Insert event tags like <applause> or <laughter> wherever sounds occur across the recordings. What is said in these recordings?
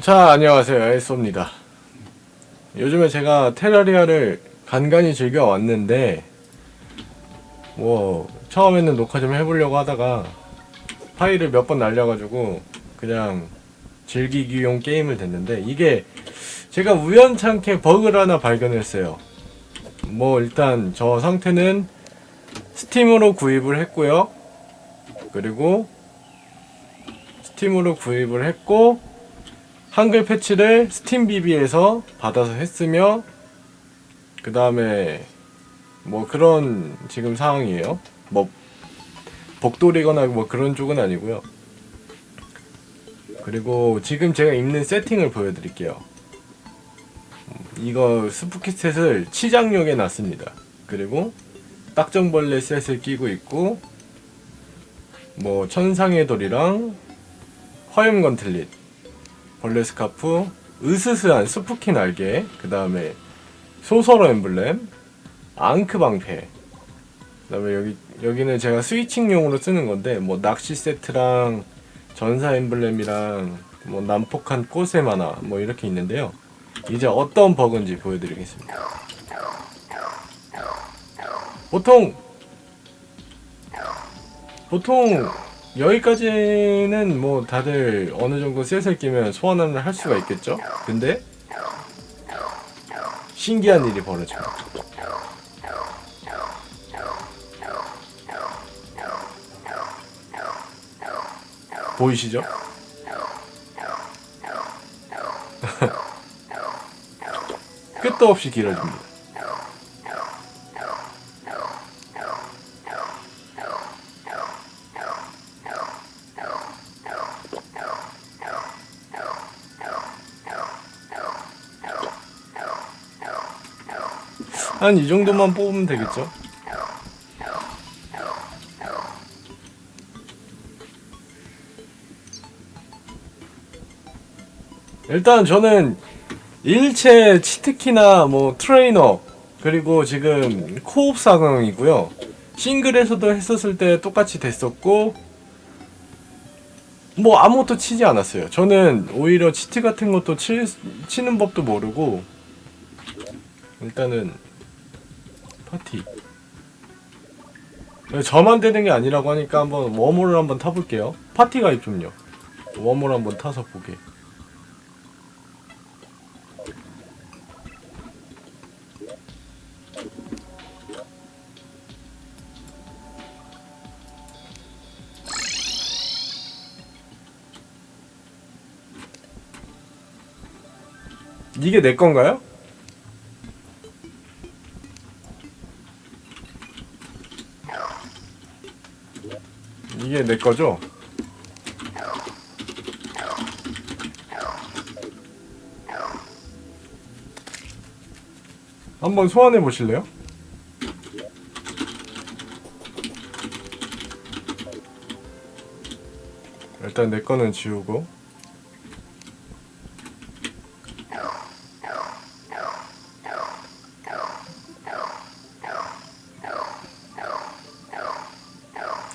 자, 안녕하세요. 에소입니다. 요즘에 제가 테라리아를 간간히 즐겨 왔는데, 뭐, 처음에는 녹화 좀 해보려고 하다가, 파일을 몇 번 날려가지고, 그냥 즐기기용 게임을 됐는데, 이게 제가 우연찮게 버그를 하나 발견했어요. 뭐, 일단 저 상태는 스팀으로 구입을 했고요. 그리고 스팀으로 구입을 했고, 한글 패치를 스팀 BB에서 받아서 했으며 그 다음에 뭐 그런 지금 상황이에요. 뭐 복돌이거나 뭐 그런 쪽은 아니고요. 그리고 지금 제가 입는 세팅을 보여드릴게요. 이거 스푸키 셋을 치장용에 놨습니다. 그리고 딱정벌레 셋을 끼고 있고 뭐 천상의 돌이랑 화염 건틀릿 벌레 스카프, 으스스한 스푸키 날개, 그 다음에 소설어 엠블렘, 앙크 방패. 그 다음에 여기, 여기는 제가 스위칭용으로 쓰는 건데, 뭐 낚시 세트랑 전사 엠블렘이랑 뭐 난폭한 꽃의 만화, 뭐 이렇게 있는데요. 이제 어떤 버그인지 보여드리겠습니다. 보통, 보통 여기까지는 뭐 다들 어느 정도 셋을 끼면 소환을 할 수가 있겠죠? 근데 신기한 일이 벌어집니다. 보이시죠? <laughs> 끝도 없이 길어집니다. 한 이 정도만 뽑으면 되겠죠? 일단 저는 일체 치트키나 뭐 트레이너 그리고 지금 코옵 상황이고요. 싱글에서도 했었을 때 똑같이 됐었고 뭐 아무것도 치지 않았어요. 저는 오히려 치트 같은 것도 치, 치는 법도 모르고 일단은 파티. 저만 되는 게 아니라고 하니까 한번 웜홀을 한번 타볼게요. 파티 가입 좀요. 웜홀 한번 타서 보게. 이게 내 건가요? 이게 내 거죠? 한번 소환해 보실래요? 일단 내 거는 지우고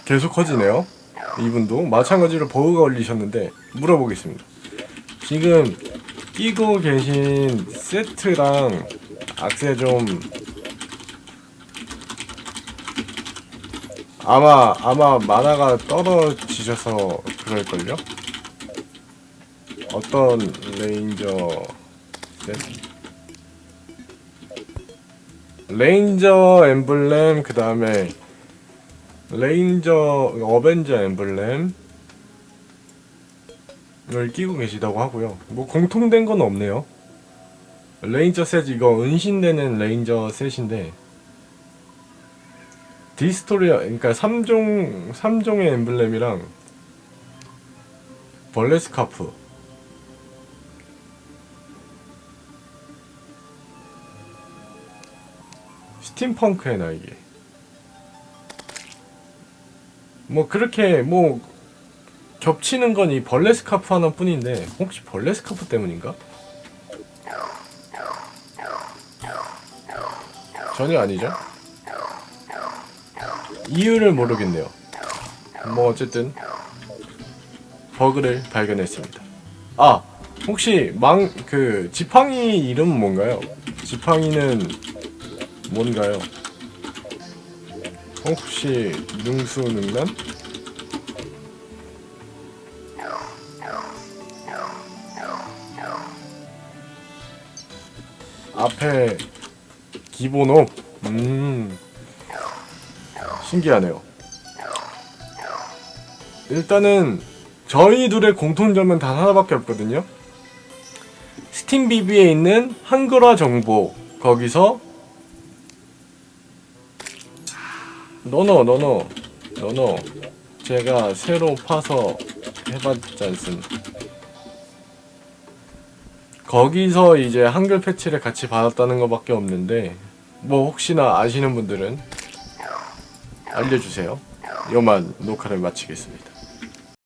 계속 커지네요. 이분도 마찬가지로 버그가 걸리셨는데 물어보겠습니다. 지금 끼고 계신 세트랑 악세 좀 아마 아마 만화가 떨어지셔서 그럴걸요? 어떤 레인저 세트? 레인저 엠블렘 그 다음에 레인저 어벤져 엠블렘을 끼고 계시다고 하고요. 뭐 공통된 건 없네요. 레인저 셋 이거 은신되는 레인저 셋인데 디스토리아 그러니까 3종 3종의 엠블렘이랑 벌레 스카프 스팀펑크의 날개 뭐 그렇게 뭐 겹치는 건 이 벌레 스카프 하나 뿐인데 혹시 벌레 스카프 때문인가? 전혀 아니죠? 이유를 모르겠네요. 뭐 어쨌든 버그를 발견했습니다. 아 혹시 망 그 지팡이 이름은 뭔가요? 지팡이는 뭔가요? 혹시 능수능란? 앞에 기본업 음. 신기하네요. 일단은 저희 둘의 공통점은 단 하나밖에 없거든요. 스팀 비비에 있는 한글화 정보 거기서 너너 너너 너너 제가 새로 파서 해봤지 않습 거기서 이제 한글 패치를 같이 받았다는 것밖에 없는데 뭐 혹시나 아시는 분들은 알려주세요. 요만 녹화를 마치겠습니다.